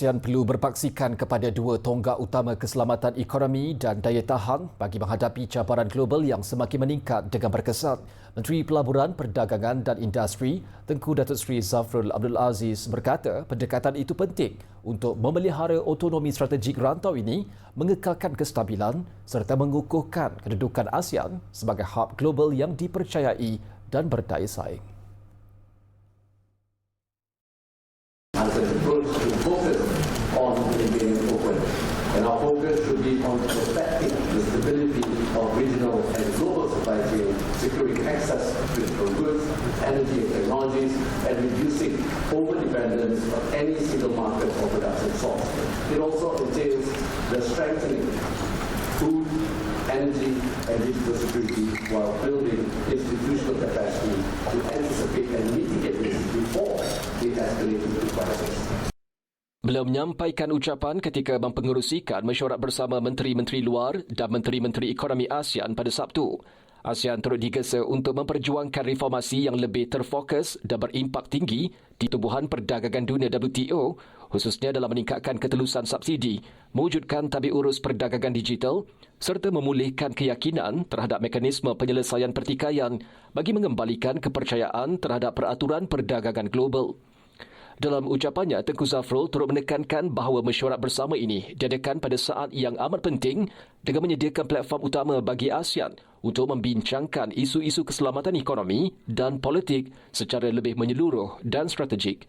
ASEAN perlu berpaksikan kepada dua tonggak utama keselamatan ekonomi dan daya tahan bagi menghadapi cabaran global yang semakin meningkat dengan berkesan. Menteri Pelaburan, Perdagangan dan Industri Tengku Datuk Seri Zafrul Abdul Aziz berkata pendekatan itu penting untuk memelihara otonomi strategik rantau ini, mengekalkan kestabilan serta mengukuhkan kedudukan ASEAN sebagai hub global yang dipercayai dan berdaya saing. And our focus should be on protecting the stability of regional and global supply chain, securing access to critical goods, energy and technologies, and reducing over-dependence on any single market or production source. It also entails the strengthening food, energy, and digital security while building institutional capacity to Beliau menyampaikan ucapan ketika mempengerusikan mesyuarat bersama Menteri-Menteri Luar dan Menteri-Menteri Ekonomi ASEAN pada Sabtu. ASEAN turut digesa untuk memperjuangkan reformasi yang lebih terfokus dan berimpak tinggi di Tubuhan Perdagangan Dunia WTO, khususnya dalam meningkatkan ketelusan subsidi, mewujudkan tabik urus perdagangan digital serta memulihkan keyakinan terhadap mekanisme penyelesaian pertikaian bagi mengembalikan kepercayaan terhadap peraturan perdagangan global. Dalam ucapannya, Tengku Zafrul turut menekankan bahawa mesyuarat bersama ini diadakan pada saat yang amat penting dengan menyediakan platform utama bagi ASEAN untuk membincangkan isu-isu keselamatan ekonomi dan politik secara lebih menyeluruh dan strategik.